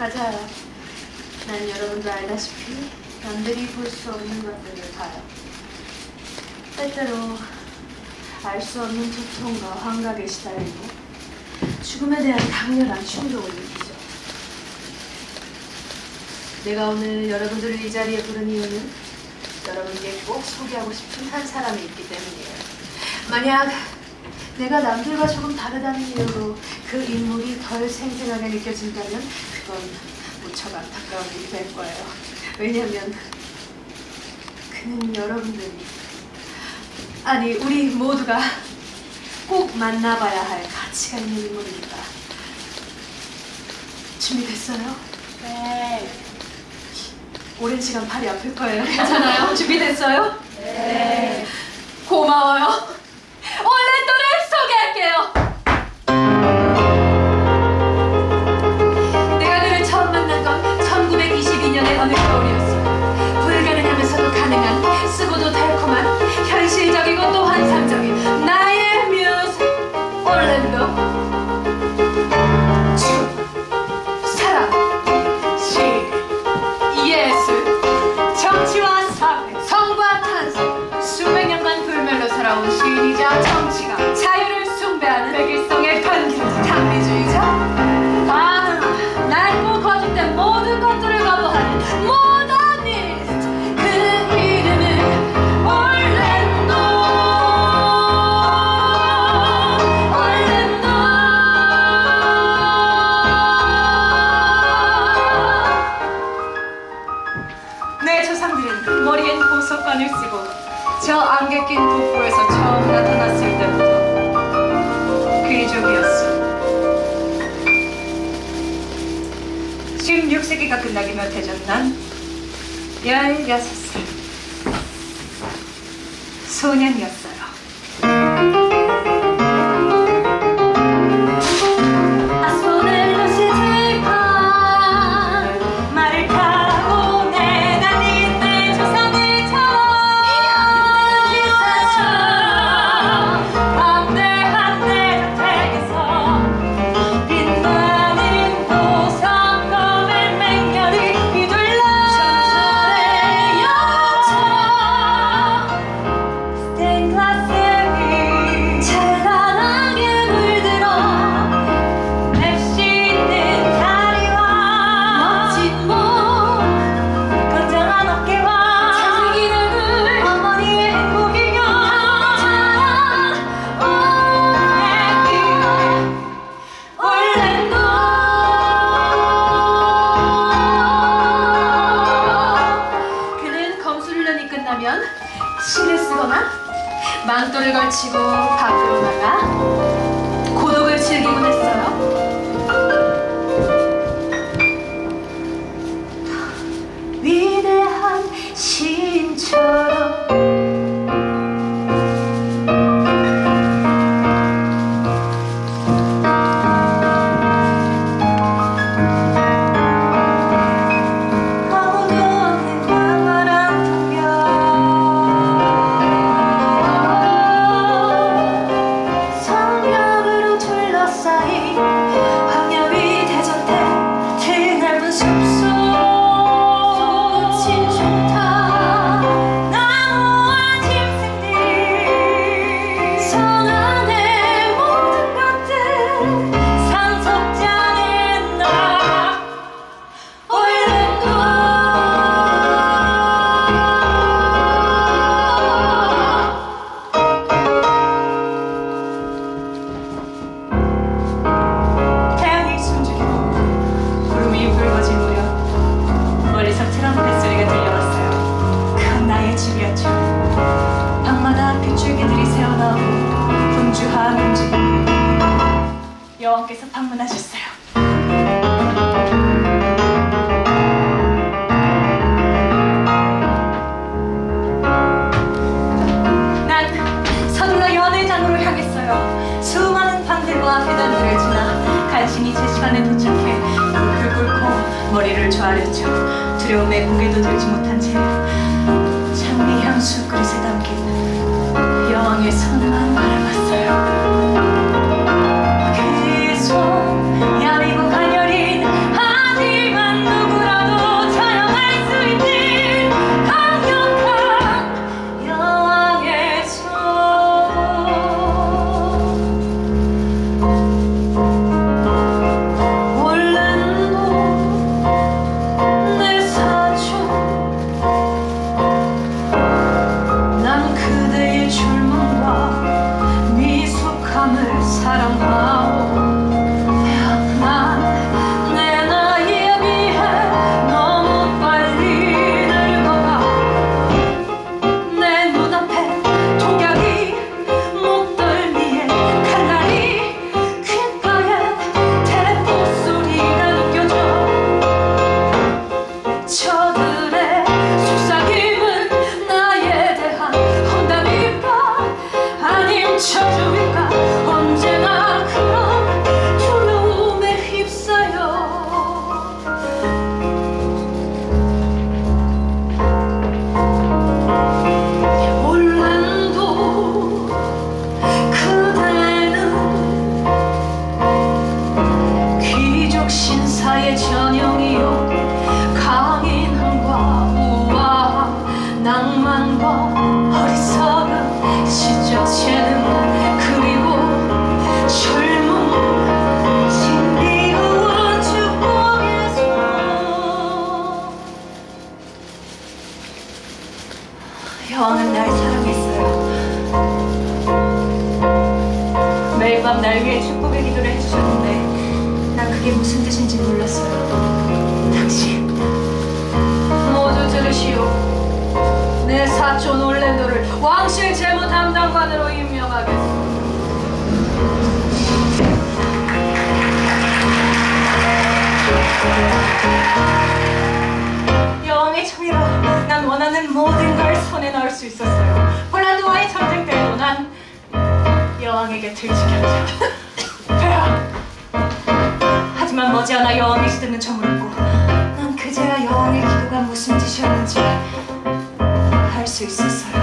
맞아요. 난 여러분도 알다시피 남들이 볼 수 없는 것들을 봐요. 때때로 알 수 없는 두통과 환각에 시달리고 죽음에 대한 강렬한 충격을 느끼죠. 내가 오늘 여러분들을 이 자리에 부른 이유는 여러분께 꼭 소개하고 싶은 한 사람이 있기 때문이에요. 만약 내가 남들과 조금 다르다는 이유로 그 인물이 덜 생생하게 느껴진다면 그건 무척 안타까운 일이 될 거예요. 왜냐면 그는 여러분들이 아니 우리 모두가 꼭 만나봐야 할 가치가 있는 인물입니다. 준비됐어요? 네. 오랜 시간 팔이 아플 거예요. 괜찮아요? 준비됐어요? 네. 고마워요. 이자 정치가 자유를 16세기가 끝나기 몇해전난 16살 소년이었어요. 끝나면 시를 쓰거나 망토를 걸치고 밖으로 나가 고독을 즐기곤 했어요. 위대한 시인처 여왕께서 방문하셨어요. 난 서둘러 연회장으로 향했어요. 수많은 방들과 회관들을 지나 간신히 제 시간에 도착해 무릎을 꿇고 머리를 조아렸죠. 두려움에 고개도 들지 못한 채 장미 향수 그릇에 담긴 여왕의 손 내 사촌 올랜도를 왕실 재무 담당관으로 임명하겠소 여왕의 총애로 난 원하는 모든 걸 손에 넣을 수 있었어요. 폴란드와의 전쟁 때에도 난 여왕의 곁을 지켰죠. 폐하 하지만 머지않아 여왕이 시드는 저물었고 난 그제야 여왕의 기도가 무슨 뜻이었는지 narcissist